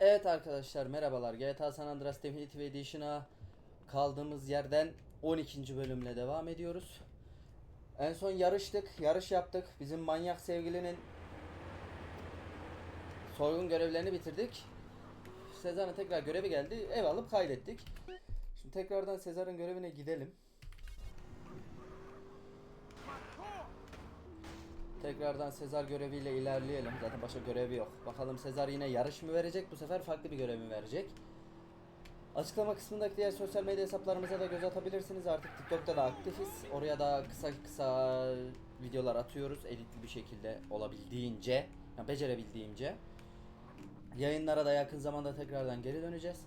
Evet arkadaşlar merhabalar. GTA San Andreas Definitive Edition'a kaldığımız yerden 12. bölümle devam ediyoruz. En son yarıştık, yarış yaptık. Bizim manyak sevgilinin soygun görevlerini bitirdik. Sezar'ın tekrar görevi geldi. Ev alıp kaydettik. Şimdi tekrardan Sezar'ın görevine gidelim. Tekrardan Sezar göreviyle ilerleyelim. Zaten başka görevi yok. Bakalım Sezar yine yarış mı verecek? Bu sefer farklı bir görev mi verecek? Açıklama kısmındaki diğer sosyal medya hesaplarımıza da göz atabilirsiniz. Artık TikTok'ta da aktifiz. Oraya da kısa kısa videolar atıyoruz. Editli bir şekilde olabildiğince. Yani becerebildiğimce. Yayınlara da yakın zamanda tekrardan geri döneceğiz.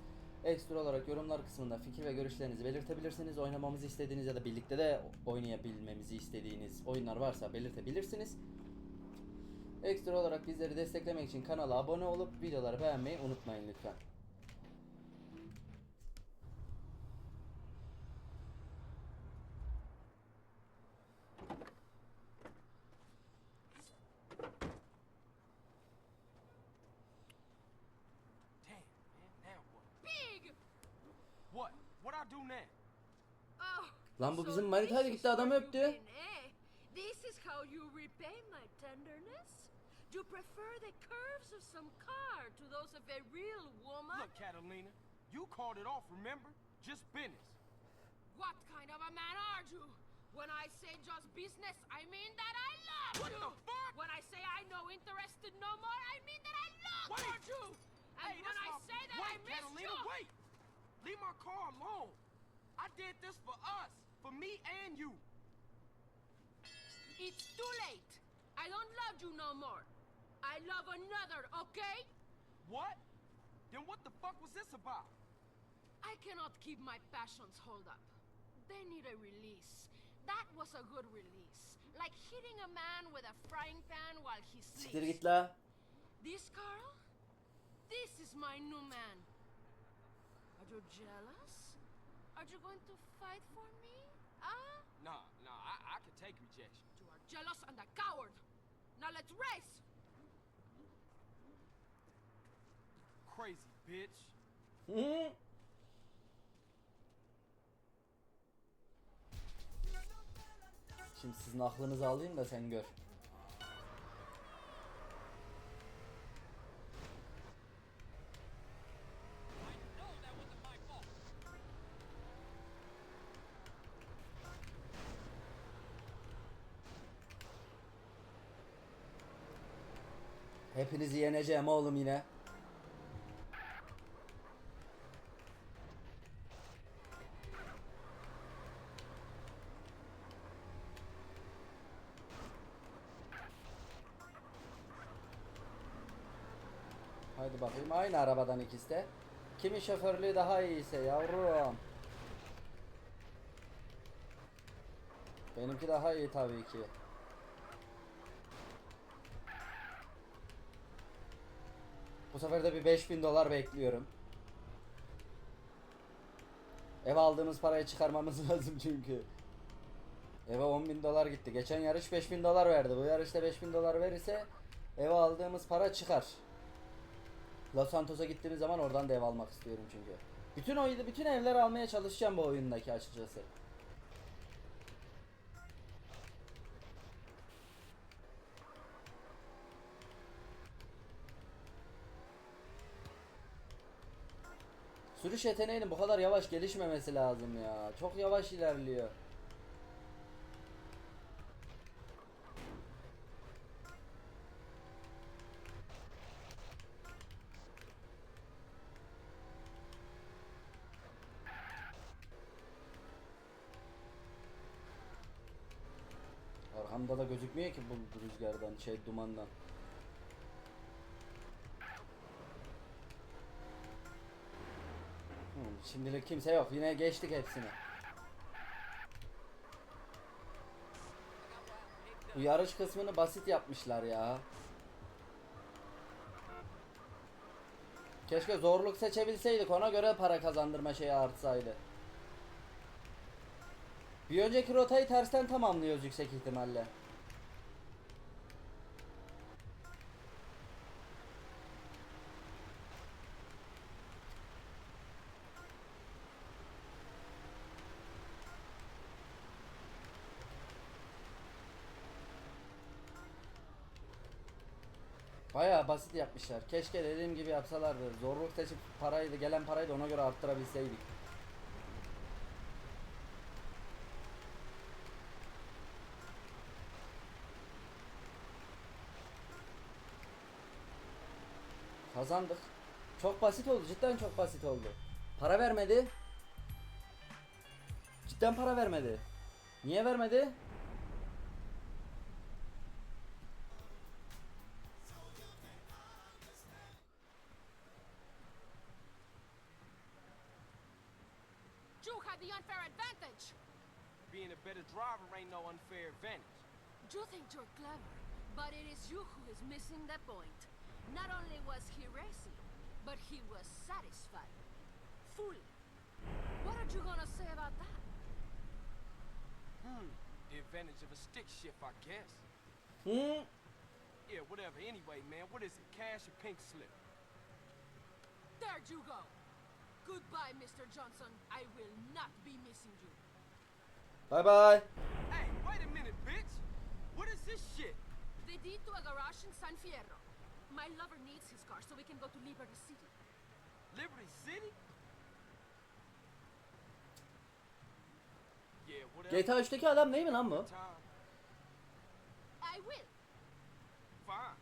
Ekstra olarak yorumlar kısmında fikir ve görüşlerinizi belirtebilirsiniz. Oynamamızı istediğiniz ya da birlikte de oynayabilmemizi istediğiniz oyunlar varsa belirtebilirsiniz. Ekstra olarak bizleri desteklemek için kanala abone olup videoları beğenmeyi unutmayın lütfen. Damn, man, now what? Big! What? What I do now? Oh, Lan bu so bizim manitayla this gitti is adam öptü. This is how you repay my tenderness? You prefer the curves of some car to those of a real woman? Look, Catalina, you called it off, remember? Just business. What kind of a man are you? When I say just business, I mean that I love What you. the fuck? When I say I no interested no more, I mean that I love Wait. you. And hey, when that's I my... say that wait, I miss Catalina, you. wait! Leave my car alone. I did this for us, for me and you. It's too late. I don't love you no more. I love another, okay? What? Then what the fuck was this about? I cannot keep my passions hold up. They need a release. That was a good release. Like hitting a man with a frying pan while he Siktir sleeps. git la. This Carl? This is my new man. Are you jealous? Are you going to fight for me? Ah? Nah, nah, I, I can take rejection. You are jealous and a coward. Now let's race! Crazy bitch. Hı? Şimdi sizin aklınızı alayım da sen gör. Hepinizi yeneceğim oğlum yine. Haydi bakayım aynı arabadan ikisi de. Kimin şoförlüğü daha iyiyse yavrum. Benimki daha iyi tabii ki. Bu sefer de bir 5000 dolar bekliyorum. Ev aldığımız parayı çıkarmamız lazım çünkü. Eve 10 bin dolar gitti. Geçen yarış 5 bin dolar verdi. Bu yarışta 5 bin dolar verirse eve aldığımız para çıkar. Los Santos'a gittiğimiz zaman oradan da ev almak istiyorum çünkü. Bütün oyunu, bütün evler almaya çalışacağım bu oyundaki açıkçası. Sürüş yeteneğinin bu kadar yavaş gelişmemesi lazım ya. Çok yavaş ilerliyor. Arkamda da gözükmüyor ki bu rüzgardan, şey dumandan. Hmm, şimdilik kimse yok. Yine geçtik hepsini. Bu yarış kısmını basit yapmışlar ya. Keşke zorluk seçebilseydik ona göre para kazandırma şeyi artsaydı. Bir önceki rotayı tersten tamamlıyoruz yüksek ihtimalle. Bayağı basit yapmışlar. Keşke dediğim gibi yapsalardı. Zorluk seçip parayı da gelen parayı da ona göre arttırabilseydik. Kazandık. Çok basit oldu. Cidden çok basit oldu. Para vermedi. Cidden para vermedi. Niye vermedi? Better driver ain't no unfair advantage. You think you're clever, but it is you who is missing the point. Not only was he racing, but he was satisfied. Fully. What are you gonna say about that? Hmm. The advantage of a stick shift, I guess. Hı? Yeah, whatever. Anyway, man, what is it? Cash or pink slip? There you go. Goodbye, Mr. Johnson. I will not be missing you. Bye bye. Hey, wait a minute, bitch! What is this shit? The deed to a garage in San Fierro. My lover needs his car so we can go to Liberty City. Liberty City? Yeah, whatever. GTA 3'teki adam değil mi lan bu? Time. I will. Fine.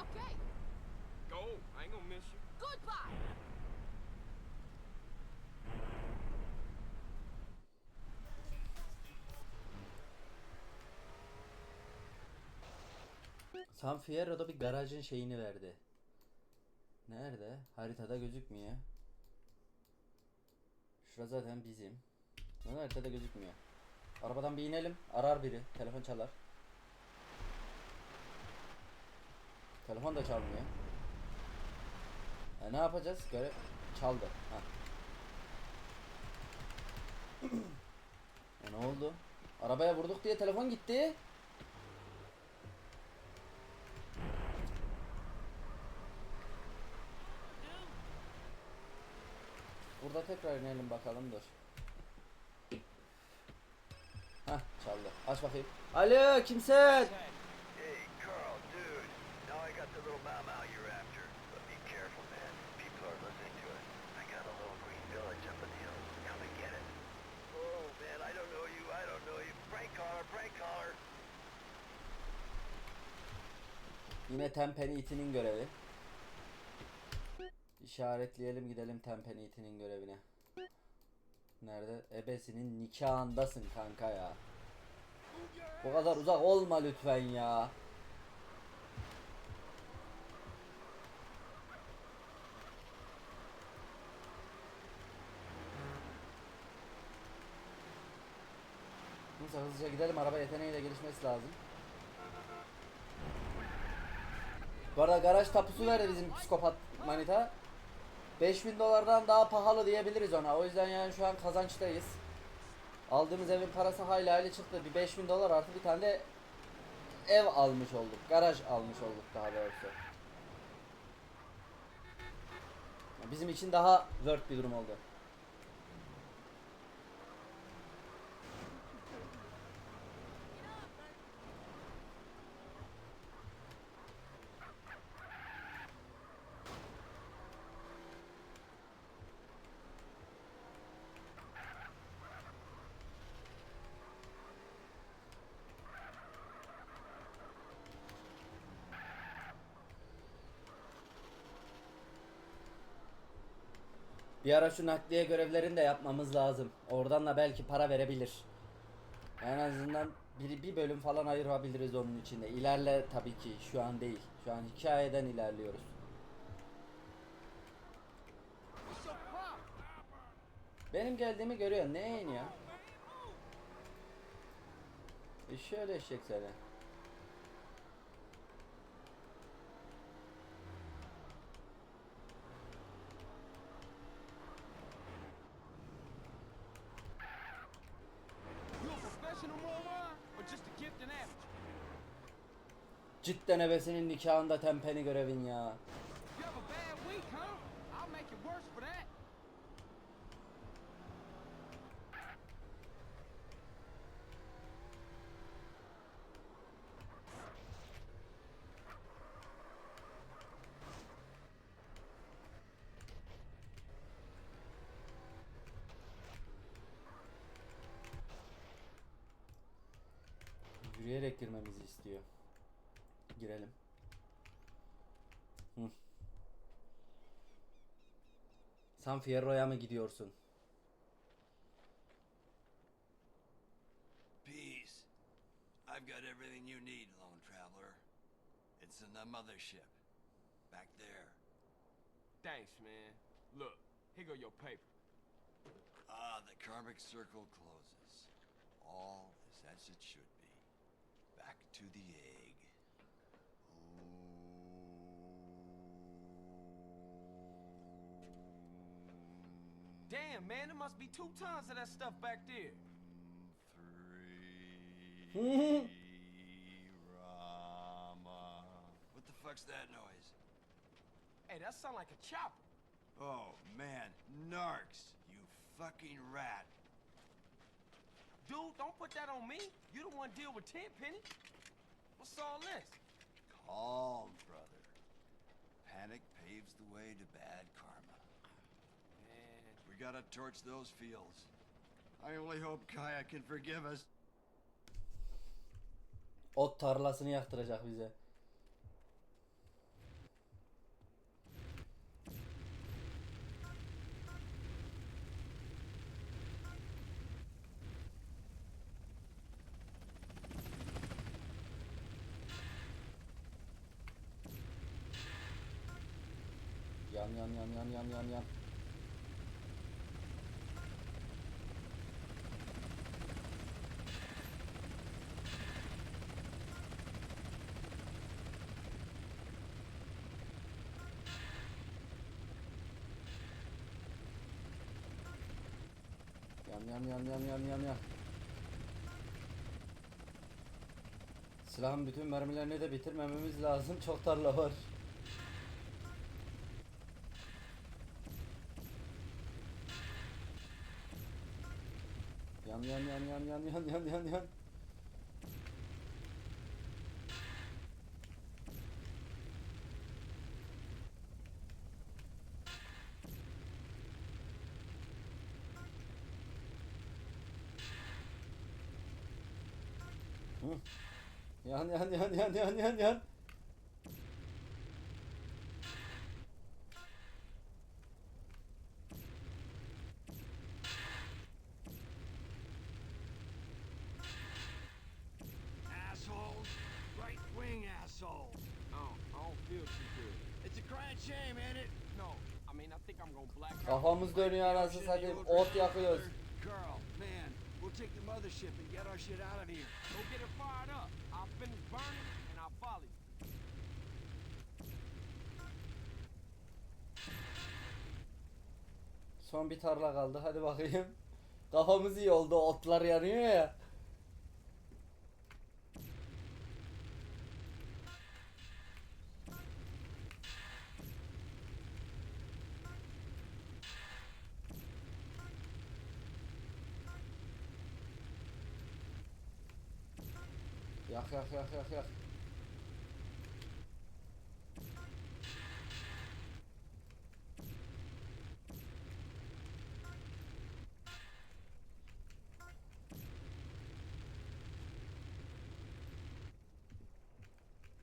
Okay. Go. I ain't gonna miss you. Goodbye. San Fierro'da bir garajın şeyini verdi. Nerede? Haritada gözükmüyor. Şura zaten bizim. Lan haritada gözükmüyor. Arabadan bir inelim. Arar biri. Telefon çalar. Telefon da çalmıyor. E ne yapacağız? Göre çaldı. Ha. e ne oldu? Arabaya vurduk diye telefon gitti. Burada tekrar inelim bakalım dur. Hah çaldı. Aç bakayım. Alo kimsin? Hey, Carl, dude. Now I got the little mau mau you're after. But be careful, man. People are listening to it. I got a little green village up in the hills. Come and get it. Oh, man, I don't know you. I don't know you. Prank caller, prank caller. Yine Tempeni itinin görevi. İşaretleyelim gidelim Tempeni itinin görevine. Nerede? Ebesinin nikahındasın kanka ya. Bu kadar uzak olma lütfen ya. Neyse hızlıca gidelim araba yeteneğiyle gelişmesi lazım. Bu arada garaj tapusu verdi bizim psikopat manita. 5000 dolardan daha pahalı diyebiliriz ona. O yüzden yani şu an kazançtayız. Aldığımız evin parası hayli hayli çıktı. Bir 5000 dolar artı bir tane de ev almış olduk. Garaj almış olduk daha doğrusu. Bizim için daha worth bir durum oldu. Bir ara şu nakliye görevlerini de yapmamız lazım. Oradan da belki para verebilir. En azından bir, bir bölüm falan ayırabiliriz onun içinde. İlerle tabii ki şu an değil. Şu an hikayeden ilerliyoruz. Benim geldiğimi görüyor. Ne iniyor? E şöyle eşek seni. Cidden ebesinin nikahında tempeni görevin ya. Yürüyerek girmemizi istiyor. San Fierro'ya mı gidiyorsun? Peace. I've got everything you need, lone traveler. It's in the mothership. Back there. Thanks, man. Look, here go your paper. Ah, the karmic circle closes. All is as it should be. Back to the egg. Damn, man, there must be two tons of that stuff back there. Three. Rama. What the fuck's that noise? Hey, that sound like a chopper. Oh, man. Narks, You fucking rat. Dude, don't put that on me. You the one deal with Tenpenny. What's all this? Calm, brother. Panic paves the way to bad karma. Gotta torch those fields. I only hope Kaya can forgive us. Ot tarlasını yaktıracak bize. Yan yan yan yan yan yan yan. Yan yan yan yan yan yan yan. Silahın bütün mermilerini de bitirmememiz lazım. Çok tarla var. Yan yan yan yan yan yan yan yan yan. Yan yan yan yan yan yan yan. Assholes! Right wing assholes! I don't, I don't feel too good. It's a crying shame, ain't it? No, I mean, I think I'm gonna black out. Kafamız dönüyor anasını satayım. Ot yakıyoruz. Carl, man, we'll take the mothership and get our shit out of here. Go get it fired up. Burning and I'll follow you. Son bir tarla kaldı. Hadi bakayım. Kafamız iyi oldu. Otlar yanıyor ya. Yak yak yak yak yak.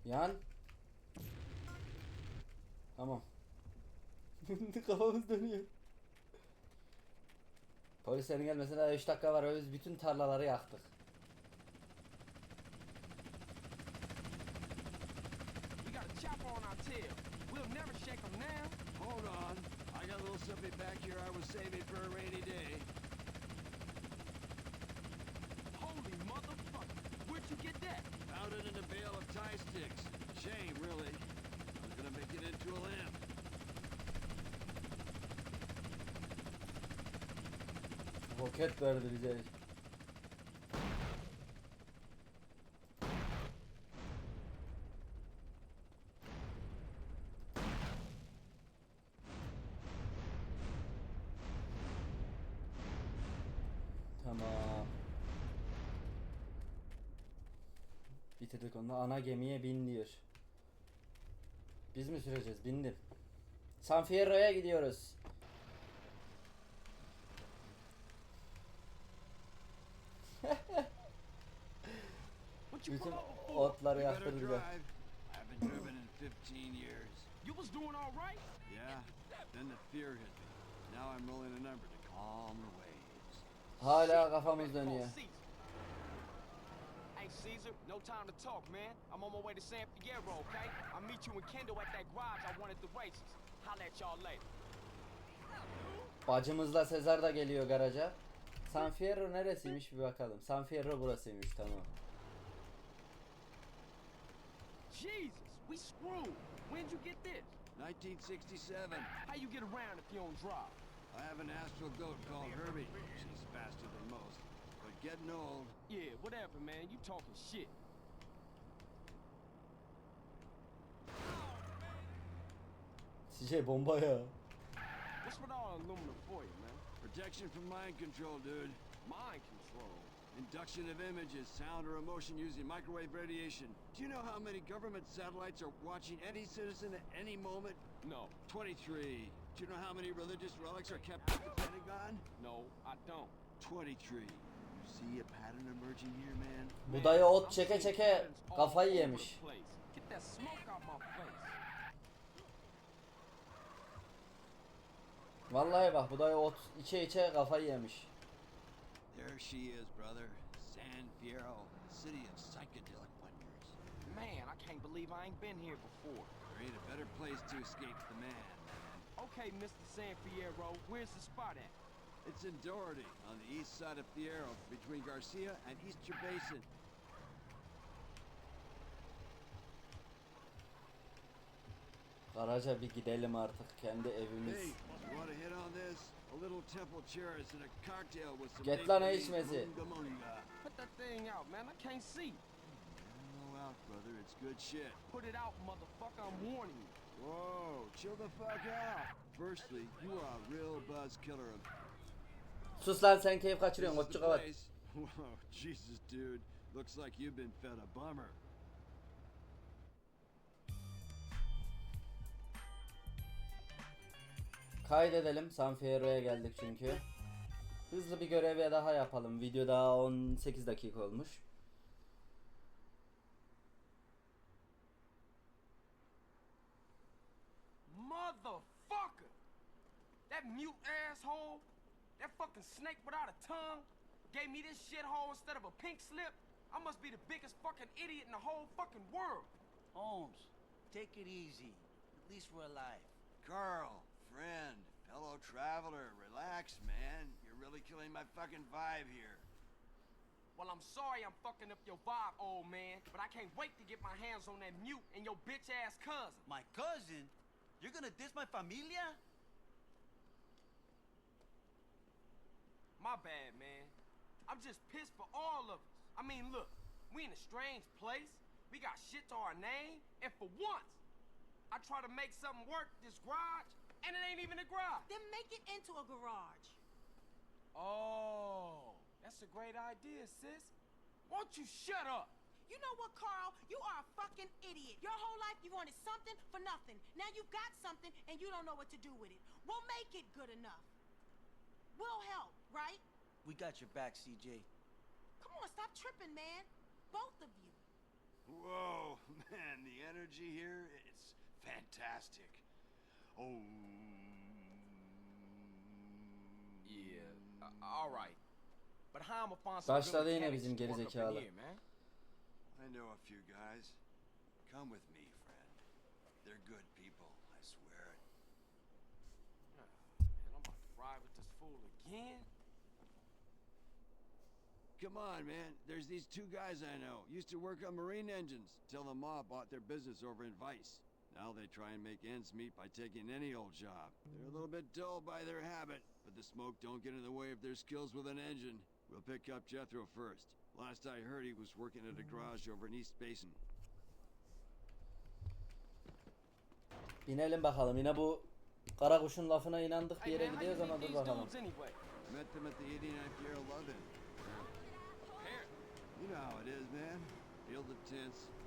Yan. Tamam. Kafamız dönüyor. Polislerin gelmesine daha 3 dakika var. Biz bütün tarlaları yaktık. We got a chopper on our tail. We'll never shake them now. Hold on. I got a little something back here I was saving for a rainy day. Holy motherfucker. Where'd you get that? Found it in a bale of tie sticks. Shame, really. I was gonna make it into a lamp. Roket verdi bize. Tamam. Bitirdik onu. Ana gemiye bin diyor. Biz mi süreceğiz? Bindim. San Fierro'ya gidiyoruz. What you Bütün pull over for? otları You better yaktırdı. drive. I haven't in 15 years. You was doing all right? Yeah, then the fear hit me. Now I'm rolling a number to calm the waves. Hala kafamız dönüyor. Hey Caesar, no time to talk, man. I'm on my way to San Fierro, okay? I'll meet you and Kendall at that garage I at the races. Holla at y'all later. Bacımızla Sezar da geliyor garaja. San Fierro neresiymiş bir bakalım. San Fierro burasıymış tamam. Jesus, we screwed. When'd you get this? 1967. How you get around if you don't drive? I have an astral goat called Herbie. She's faster than most. But getting old. Yeah, whatever, man. You talking shit. CJ bomba ya. What's with all aluminum for you, man? Protection from mind control, dude. Mind control. Induction of images, sound, or emotion using microwave radiation. Do you know how many government satellites are watching any citizen at any moment? No, 23. Do you know how many religious relics are kept at the Pentagon? no, I don't. 23. You see a pattern emerging here, man? Bu dayı ot I'm çeke seeing çeke patterns kafayı yemiş. place. Get that smoke out my face. Vallahi bak bu dayı ot içe içe kafayı yemiş. There she is, brother. San Fierro, city of psychedelic wonders. Man, I can't believe I ain't been here before. There ain't a better place to escape the man. Okay, Mr. San Fierro, where's the spot at? It's in Doherty, on the east side of Fierro, between Garcia and Easter Basin. Garaja bir gidelim artık kendi evimiz. Get lan içmesi. munga munga. Put that thing out, man. I can't see. Mellow out, brother. It's good shit. Put it out, motherfucker. I'm warning you. Whoa, chill the fuck out. Firstly, you are a real buzz killer. Sus lan sen keyif kaçırıyorsun place. Whoa, Jesus, dude. Looks like you've been fed a bummer. Kaydedelim. San Fierro'ya geldik çünkü. Hızlı bir görev daha yapalım. Video daha 18 dakika olmuş. Motherfucker! That mute asshole, that fucking snake without a tongue, gave me this shithole instead of a pink slip. I must be the biggest fucking idiot in the whole fucking world. Holmes, take it easy. At least we're alive. Carl, friend, fellow traveler, relax, man. You're really killing my fucking vibe here. Well, I'm sorry I'm fucking up your vibe, old man, but I can't wait to get my hands on that mute and your bitch ass cousin. My cousin? You're gonna diss my familia? My bad, man. I'm just pissed for all of us. I mean, look, we in a strange place. We got shit to our name, and for once, I try to make something work this garage, and it ain't even a garage. Then make it into a garage. Oh, that's a great idea, sis. Won't you shut up? You know what, Carl? You are a fucking idiot. Your whole life you wanted something for nothing. Now you've got something and you don't know what to do with it. We'll make it good enough. We'll help, right? We got your back, CJ. Come on, stop tripping, man. Both of you. Whoa, man, the energy here, it's fantastic. Oh. Yeah, uh, all right. But how am I find Başladı yine bizim to work up in gerizekalı. here, man? I know a few guys. Come with me, friend. They're good people, I swear it. Man, I'm about to ride with this fool again. Come on, man. There's these two guys I know. Used to work on marine engines till the mob bought their business over in Vice. Now they try and make ends meet by taking any old job. They're a little bit dull by their habit, but the smoke don't get in the way of their skills with an engine. We'll pick up Jethro first. Last I heard, he was working at a garage over in East Basin. Binelim bakalım. Yine bu kara kuşun lafına inandık bir yere man, gidiyoruz ama dur bakalım. anyway? Met them at the 89th year of London. Apparently. You know how it is, man. Field of tents, crazy ass.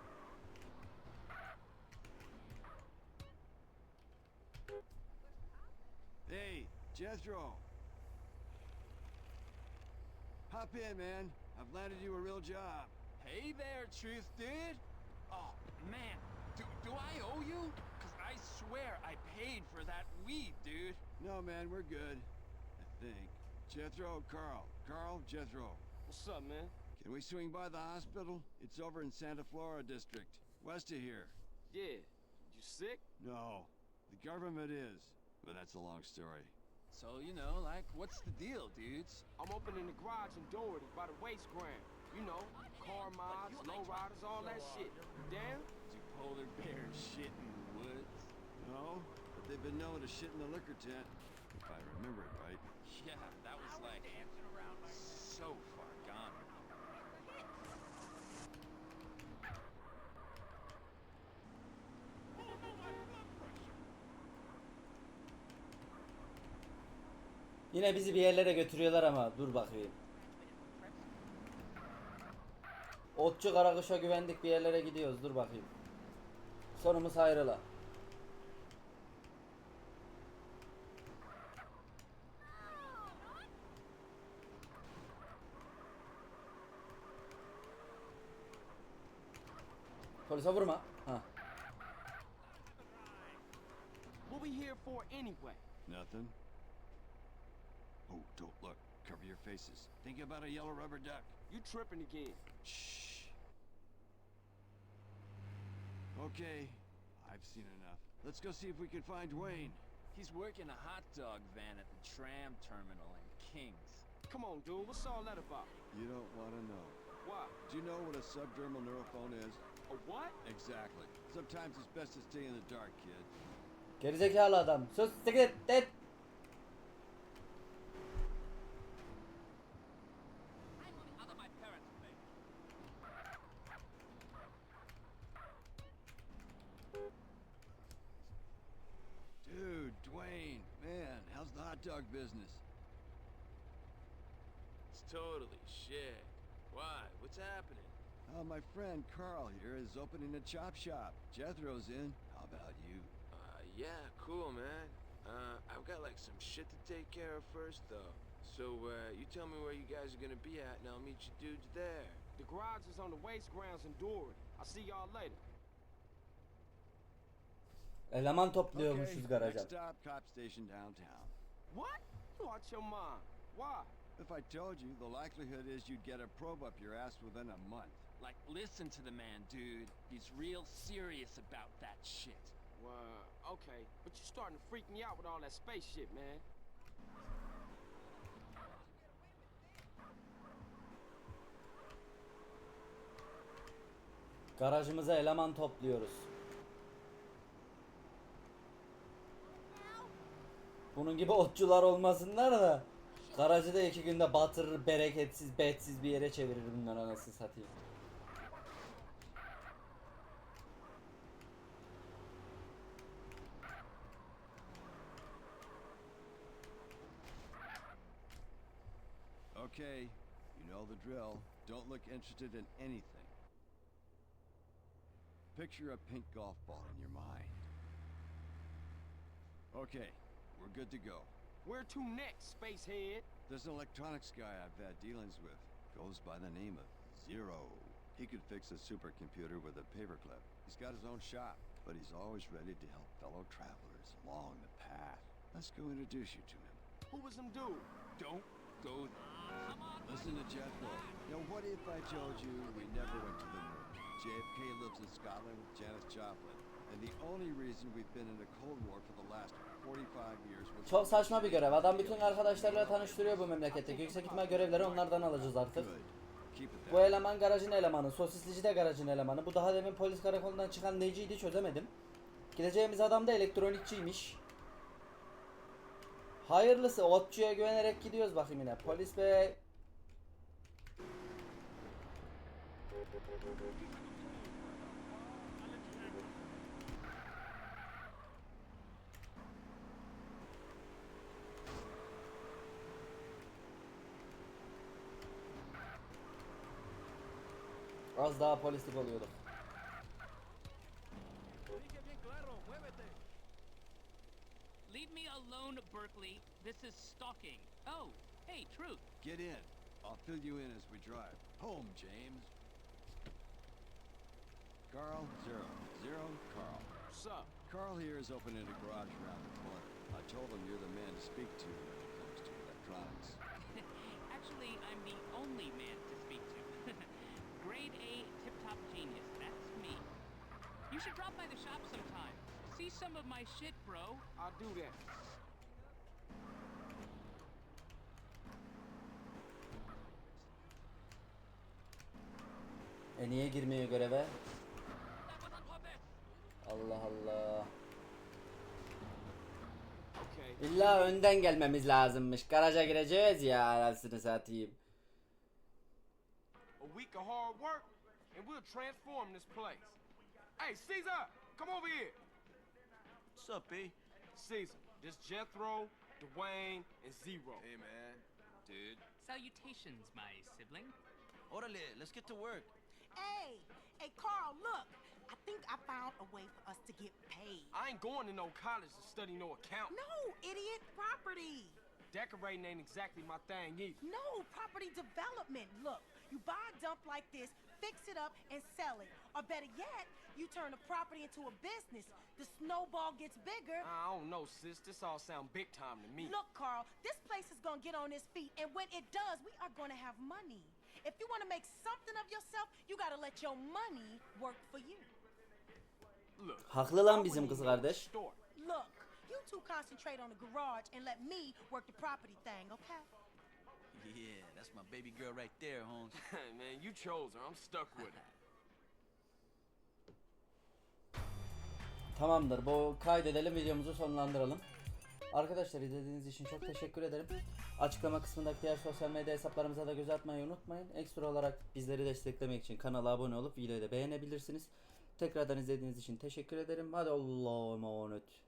Hey, Jethro. Hop in, man. I've landed you a real job. Hey there, Truth Dude. Oh, man. Do, do I owe you? Because I swear I paid for that weed, dude. No, man, we're good. I think. Jethro, Carl. Carl, Jethro. What's up, man? Can we swing by the hospital? It's over in Santa Flora District, west of here. Yeah. You sick? No, the government is. But that's a long story. So, you know, like, what's the deal, dudes? I'm opening the garage in Doherty by the waste ground. You know, car mods, low riders, all that shit. Damn? down? Do polar bears shit in the woods? No, but they've been known to shit in the liquor tent, if I remember it right. Yeah, that was like Yine bizi bir yerlere götürüyorlar ama dur bakayım. Otçu Karakuş'a güvendik bir yerlere gidiyoruz dur bakayım. Sonumuz hayrola. Polise vurma. Ha. What we here for anyway? Nothing? Oh, don't look. Cover your faces. Think about a yellow rubber duck. You tripping again. Shh. Okay, I've seen enough. Let's go see if we can find Wayne. He's working a hot dog van at the tram terminal in Kings. Come on, dude. What's all that about? You don't want to know. Why? Do you know what a subdermal neurophone is? A what? Exactly. Sometimes it's best to stay in the dark, kid. Gerizekalı adam. Sus siktir et. I'm moving out of my parents' place. Dude, Dwayne, man, how's the hot dog business? It's totally shit. Why? What's happening? Oh, my friend Carl here is opening a chop shop. Jethro's in. How about you? Uh, yeah, cool, man. Uh, I've got like some shit to take care of first, though. So, uh, you tell me where you guys are gonna be at, and I'll meet you dudes there. The garage is on the waste grounds in Doherty. I'll see y'all later. Eleman topluyormuşuz garaja. next stop, cop station downtown. What? You out your mind. Why? If I told you, the likelihood is you'd get a probe up your ass within a month. Like, listen to the man, dude. He's real serious about that shit. Well, okay. But you starting to freak me out with all that space shit, man. Garajımıza eleman topluyoruz. Bunun gibi otçular olmasınlar da garajı da iki günde batırır, bereketsiz, betsiz bir yere çevirir bunlar anasını satayım. Okay, you know the drill. Don't look interested in anything. Picture a pink golf ball in your mind. Okay, we're good to go. Where to next, spacehead? There's an electronics guy I've had dealings with. Goes by the name of Zero. He could fix a supercomputer with a paperclip. He's got his own shop, but he's always ready to help fellow travelers along the path. Let's go introduce you to him. Who was him dude? Don't go there. Listen to Jethro. Now, what if I told you we never went to the moon? JFK lives in Scotland with Janis Joplin. And the only reason we've been in a Cold War for the last 45 years was... Çok saçma bir görev. Adam bütün arkadaşlarıyla tanıştırıyor bu memleketteki. Yüksek ihtimal görevleri onlardan alacağız artık. Bu eleman garajın elemanı, sosislici de garajın elemanı. Bu daha demin polis karakolundan çıkan neciydi çözemedim. Gideceğimiz adam da elektronikçiymiş. Hayırlısı otçuya güvenerek gidiyoruz bakayım yine. Polis bey. Az daha polislik oluyorduk. Leave me alone, Berkeley. This is stalking. Oh, hey, Truth. Get in. I'll fill you in as we drive. Home, James. Carl, Zero. Zero, Carl. What's up? Carl here is opening a garage around the corner. I told him you're the man to speak to when it comes to electronics. Actually, I'm the only man to speak to. Grade A tip-top genius. That's me. You should drop by the shop sometime. See some of my shit, bro. I'll do that. E niye girmiyor göreve? Allah Allah. İlla önden gelmemiz lazımmış. Garaja gireceğiz ya anasını satayım. A week of hard work, and we'll transform this place. Hey, Caesar, come over here. What's up, B? Caesar, this Jethro, Dwayne, and Zero. Hey, man. Dude. Salutations, my sibling. Orale, let's get to work. Hey, hey, Carl, look. I think I found a way for us to get paid. I ain't going to no college to study no accounting. No, idiot, property. Decorating ain't exactly my thing either. No, property development. Look, you buy a dump like this, fix it up, and sell it. Or better yet, you turn the property into a business. The snowball gets bigger. I don't know, sis. This all sound big time to me. Look, Carl, this place is gonna get on its feet, and when it does, we are gonna have money. If you wanna make something of yourself, you gotta let your money work for you. Look. Haklı lan I bizim wouldn't kız even kardeş. Look, you two concentrate on the garage and let me work the property thing, okay? Yeah, that's my baby girl right there, Holmes. Man, you chose her. I'm stuck with her. Tamamdır. Bu kaydedelim videomuzu sonlandıralım. Arkadaşlar izlediğiniz için çok teşekkür ederim. Açıklama kısmındaki diğer sosyal medya hesaplarımıza da göz atmayı unutmayın. Ekstra olarak bizleri desteklemek için kanala abone olup videoyu da beğenebilirsiniz. Tekrardan izlediğiniz için teşekkür ederim. Hadi Allah'a emanet.